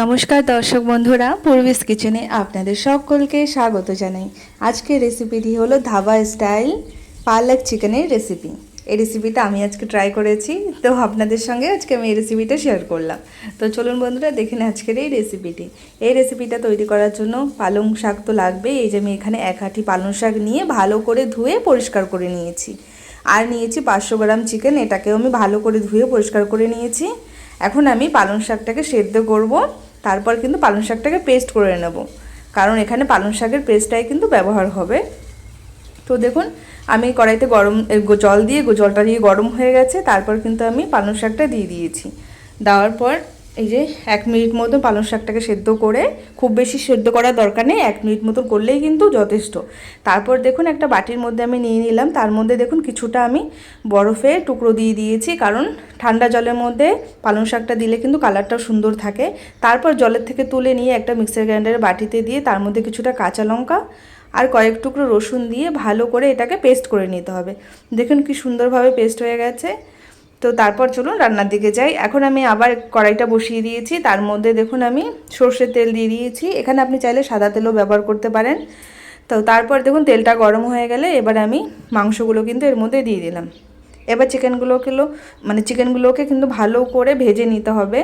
নমস্কার দর্শক বন্ধুরা, পূর্বিস কিচেনে আপনাদের সকলকে স্বাগত জানাই। আজকের রেসিপিটি হলো ধাবা স্টাইল পালক চিকেনের রেসিপি। এই রেসিপিটা আমি আজকে ট্রাই করেছি, তো আপনাদের সঙ্গে আজকে আমি এই রেসিপিটা শেয়ার করলাম। তো চলুন বন্ধুরা, দেখে নিন আজকের এই রেসিপিটি। এই রেসিপিটা তৈরি করার জন্য পালং শাক তো লাগবে এই যে আমি এখানে এক আঁটি পালং শাক নিয়ে ভালো করে ধুয়ে পরিষ্কার করে নিয়েছি। আর নিয়েছি পাঁচশো গ্রাম চিকেন, এটাকেও আমি ভালো করে ধুয়ে পরিষ্কার করে নিয়েছি। এখন আমি পালং শাকটাকে সেদ্ধ করব, তারপর কিন্তু পালং শাকটাকে পেস্ট করে নেব। কারণ এখানে পালং শাকের পেস্টটাই কিন্তু ব্যবহার হবে। তো দেখুন, আমি কড়াইতে গরম জল দিয়ে জলটা দিয়ে গরম হয়ে গেছে, তারপর কিন্তু আমি পালং শাকটা দিয়ে দিয়েছি। দেওয়ার পর এই যে এক মিনিট মতো পালং শাকটাকে সেদ্ধ করে খুব বেশি সেদ্ধ করার দরকার নেই, এক মিনিট মতো করলেই কিন্তু যথেষ্ট। তারপর দেখুন একটা বাটির মধ্যে আমি নিয়ে নিলাম, তার মধ্যে দেখুন কিছুটা আমি বরফের টুকরো দিয়ে দিয়েছি, কারণ ঠান্ডা জলের মধ্যে পালং শাকটা দিলে কিন্তু কালারটাও সুন্দর থাকে। তারপর জলের থেকে তুলে নিয়ে একটা মিক্সার গ্রাইন্ডারের বাটিতে দিয়ে তার মধ্যে কিছুটা কাঁচা লঙ্কা আর কয়েক টুকরো রসুন দিয়ে ভালো করে এটাকে পেস্ট করে নিতে হবে। দেখুন কি সুন্দরভাবে পেস্ট হয়ে গেছে। তো তারপর চলুন রান্নার দিকে যাই। এখন আমি আবার কড়াইটা বসিয়ে দিয়েছি। তার মধ্যে দেখুন আমি সর্ষের তেল দিয়ে দিয়েছি। এখানে আপনি চাইলে সাদা তেলও ব্যবহার করতে পারেন। তো তারপর দেখুন তেলটা গরম হয়ে গেলে এবার আমি মাংসগুলো কিন্তু এর মধ্যে দিয়ে দিলাম। এবার চিকেনগুলোকে মানে চিকেনগুলোকে কিন্তু ভালো করে ভেজে নিতে হবে।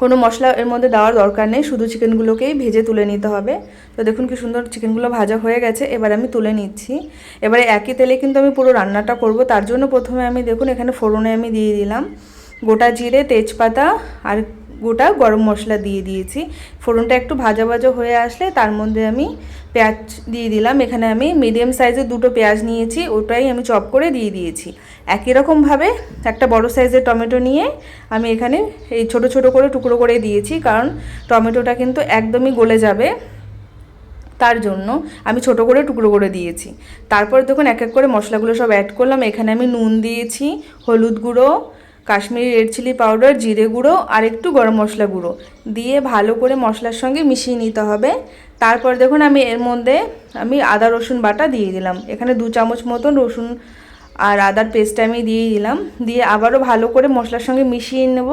কোনো মশলা এর মধ্যে দেওয়ার দরকার নেই, শুধু চিকেনগুলোকেই ভেজে তুলে নিতে হবে। তো দেখুন কি সুন্দর চিকেনগুলো ভাজা হয়ে গেছে, এবার আমি তুলে নিচ্ছি। এবারে একই তেলে কিন্তু আমি পুরো রান্নাটা করব, তার জন্য প্রথমে আমি দেখুন এখানে ফোড়নে আমি দিয়ে দিলাম। গোটা জিরে, তেজপাতা আর গোটা গরম মশলা দিয়ে দিয়েছি। ফোড়নটা একটু ভাজা ভাজা হয়ে আসলে তার মধ্যে আমি পেঁয়াজ দিয়ে দিলাম। এখানে আমি মিডিয়াম সাইজের দুটো পেঁয়াজ নিয়েছি, ওটাই আমি চপ করে দিয়ে দিয়েছি। একই রকমভাবে একটা বড় সাইজের টমেটো নিয়ে আমি এখানে এই ছোট ছোট করে টুকরো করে দিয়েছি, কারণ টমেটোটা কিন্তু একদমই গলে যাবে তার জন্য আমি ছোট করে টুকরো করে দিয়েছি। তারপর দেখুন, এক এক করে মশলাগুলো সব অ্যাড করলাম। এখানে আমি নুন দিয়েছি, হলুদ গুঁড়ো কাশ্মীরি রেড চিলি পাউডার জিরে গুঁড়ো আর একটু গরম মশলা গুঁড়ো দিয়ে ভালো করে মশলার সঙ্গে মিশিয়ে নিতে হবে। তারপর দেখুন আমি এর মধ্যে আমি আদা, রসুন বাটা দিয়ে দিলাম। এখানে দু চামচ মতন রসুন আর আদার পেস্টটা আমি দিয়ে দিলাম। দিয়ে আবারও ভালো করে মশলার সঙ্গে মিশিয়ে নেব।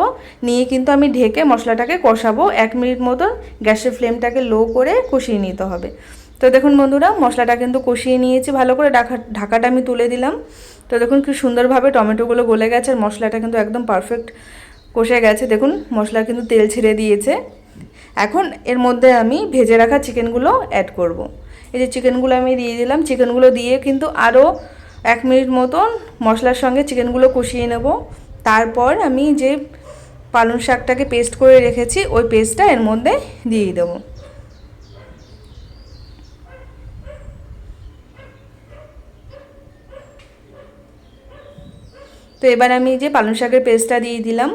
নিয়ে কিন্তু আমি ঢেকে মশলাটাকে কষাবো। এক মিনিট মতন গ্যাসের ফ্লেমটাকে লো করে কষিয়ে নিতে হবে। তো দেখুন বন্ধুরা, মশলাটা কিন্তু কষিয়ে নিয়েছি, ভালো করে ঢাকা, ঢাকাটা আমি তুলে দিলাম। তো দেখুন কি সুন্দরভাবে টমেটোগুলো গলে গেছে আর মশলাটা কিন্তু একদম পারফেক্ট কষে গেছে। দেখুন, মশলা কিন্তু তেল ছেড়ে দিয়েছে। এখন এর মধ্যে আমি ভেজে রাখা চিকেনগুলো অ্যাড করব। এই যে চিকেনগুলো আমি দিয়ে দিলাম, চিকেনগুলো দিয়ে কিন্তু আরও এক মিনিট মতন মশলার সঙ্গে চিকেনগুলো কষিয়ে নেব। তারপর আমি যে পালং শাকটাকে পেস্ট করে রেখেছি, ওই পেস্টটা এর মধ্যে দিয়ে দেবো। তো এবার আমি যে পালং শাকের পেস্টটা দিয়ে দিলাম।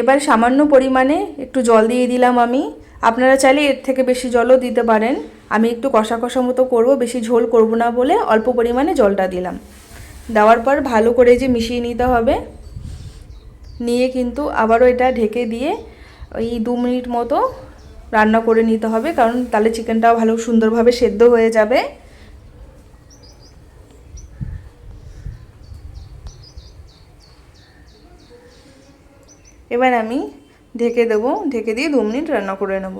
এবার সামান্য পরিমাণে একটু জল দিয়ে দিলাম আমি। আপনারা চাইলে এর থেকে বেশি জলও দিতে পারেন। আমি একটু কষা কষা মতো করব, বেশি ঝোল করব না বলে অল্প পরিমাণে জলটা দিলাম। দেওয়ার পর ভালো করে যে মিশিয়ে নিতে হবে। নিয়ে কিন্তু আবারও এটা ঢেকে দিয়ে ওই দু মিনিট মতো রান্না করে নিতে হবে, কারণ তাহলে চিকেনটাও ভালো সুন্দরভাবে সেদ্ধ হয়ে যাবে। এবার আমি ঢেকে দেবো, ঢেকে দিয়ে দু মিনিট রান্না করে নেব।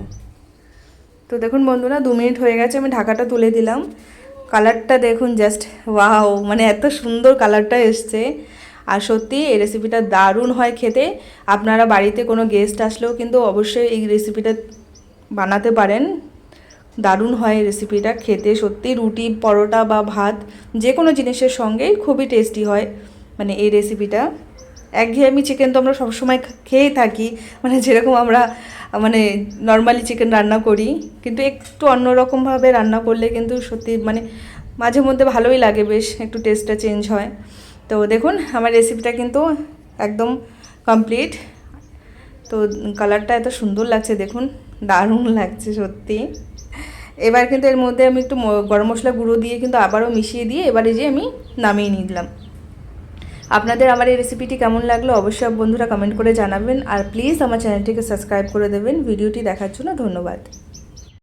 তো দেখুন বন্ধুরা, দু মিনিট হয়ে গেছে, আমি ঢাকাটা তুলে দিলাম। কালারটা দেখুন জাস্ট ওয়াও মানে এত সুন্দর কালারটা এসছে। আর সত্যি এই রেসিপিটা দারুণ হয় খেতে। আপনারা বাড়িতে কোনো গেস্ট আসলেও কিন্তু অবশ্যই এই রেসিপিটা বানাতে পারেন। দারুণ হয় রেসিপিটা খেতে। সত্যি রুটি, পরোটা বা ভাত যে কোনো জিনিসের সঙ্গেই খুবই টেস্টি হয় মানে এই রেসিপিটা একঘেয়েমি চিকেন তো আমরা সবসময় খা- খেয়েই থাকি। মানে যেরকম আমরা মানে নর্মালি চিকেন রান্না করি, কিন্তু একটু অন্যরকমভাবে রান্না করলে কিন্তু সত্যি মানে মাঝে মধ্যে ভালোই লাগে বেশ, একটু টেস্টটা চেঞ্জ হয়। তো দেখুন, আমার রেসিপিটা কিন্তু একদম কমপ্লিট তো কালারটা এত সুন্দর লাগছে, দেখুন, দারুণ লাগছে সত্যি। এবার কিন্তু এর মধ্যে আমি একটু গরম মশলা গুঁড়ো দিয়ে কিন্তু আবারও মিশিয়ে দিয়ে এবারে যে আমি নামিয়ে নিলাম। আপনাদের আমার এই রেসিপিটি কেমন লাগল অবশ্যই বন্ধুরা কমেন্ট করে জানাবেন। আর প্লিজ আমার চ্যানেলটিকে সাবস্ক্রাইব করে দেবেন। ভিডিওটি দেখার জন্য ধন্যবাদ।